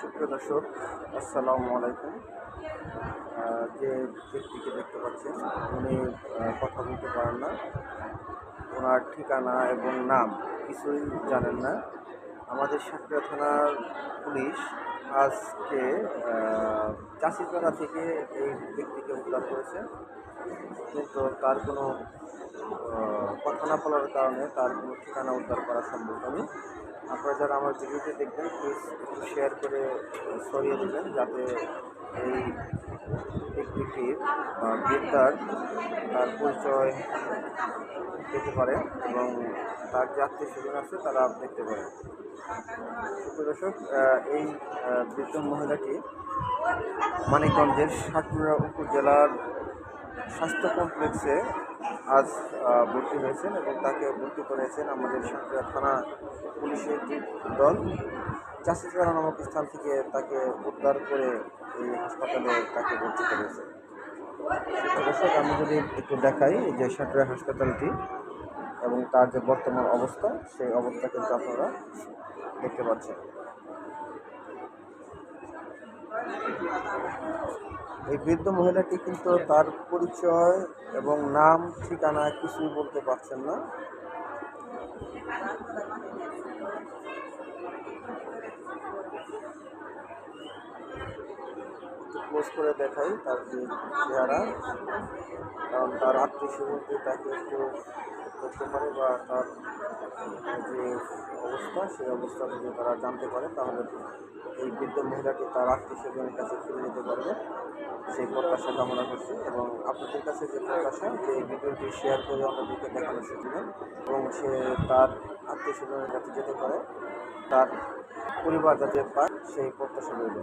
সুপ্রিয় দর্শক, আসসালামু আলাইকুম। যে ব্যক্তিকে দেখতে পাচ্ছেন, উনি কথা বলতে পারেন না। ওনার ঠিকানা এবং নাম কিছুই জানেন না। আমাদের সাতক্ষীরা থানার পুলিশ আজকে চাষিপাড়া থেকে এই ব্যক্তিকে উদ্ধার করেছে। কিন্তু তার কোনো কথা না বলার কারণে তার কোনো ঠিকানা উদ্ধার করা সম্ভব হয়নি। আপনারা যারা আমার ভিডিওটি দেখবেন প্লিজ একটু শেয়ার করে সরিয়ে দেবেন যাতে এই ব্যক্তিটির গ্রেপ্তার তার পরিচয় পেতে পারে এবং তার যে আত্মীয় স্বজন আছে তারা দেখতে পারে। সুপ্রিয় দর্শক এই বৃদ্ধ মহিলাটি মানিকগঞ্জের সাতপুরা উপজেলার স্বাস্থ্য কমপ্লেক্সে আজ ভর্তি হয়েছেন এবং তাকে ভর্তি করেছেন আমাদের সাতক্ষীরা থানা পুলিশের একটি দল চাষিপাড়া নামক স্থান থেকে তাকে উদ্ধার করে এই হাসপাতালে তাকে ভর্তি করেছে। দর্শক, আমি যদি একটু দেখাই যে সাতক্ষীরা হাসপাতালটি এবং তার যে বর্তমান অবস্থা, সেই অবস্থা কিন্তু আপনারা দেখতে পাচ্ছেন। এই বৃদ্ধ মহিলাটি কিন্তু তার পরিচয় এবং নাম, ঠিকানা কিছুই বলতে পারছেন না। ক্লোজ করে দেখাই তার যে চেহারা। কারণ তার আত্মীয় তাকে একটু করতে পারে বা তার অবস্থা, সেই অবস্থা যদি তারা জানতে পারে, তাহলে এই বৃদ্ধ মহিলাটি তার আত্মীয় স্বজনের কাছে ফিরে নিতে পারবে। সেই প্রত্যাশা কামনা করছি এবং আপনাদের কাছে যে প্রত্যাশা, যে এই ভিডিওটি শেয়ার করে অন্যদিকে দেখানো শিখবেন এবং সে তার আত্মীয় স্বজনের কাছে যেতে পারে, তার পরিবার যাতে পায়, সেই প্রত্যাশা রইল।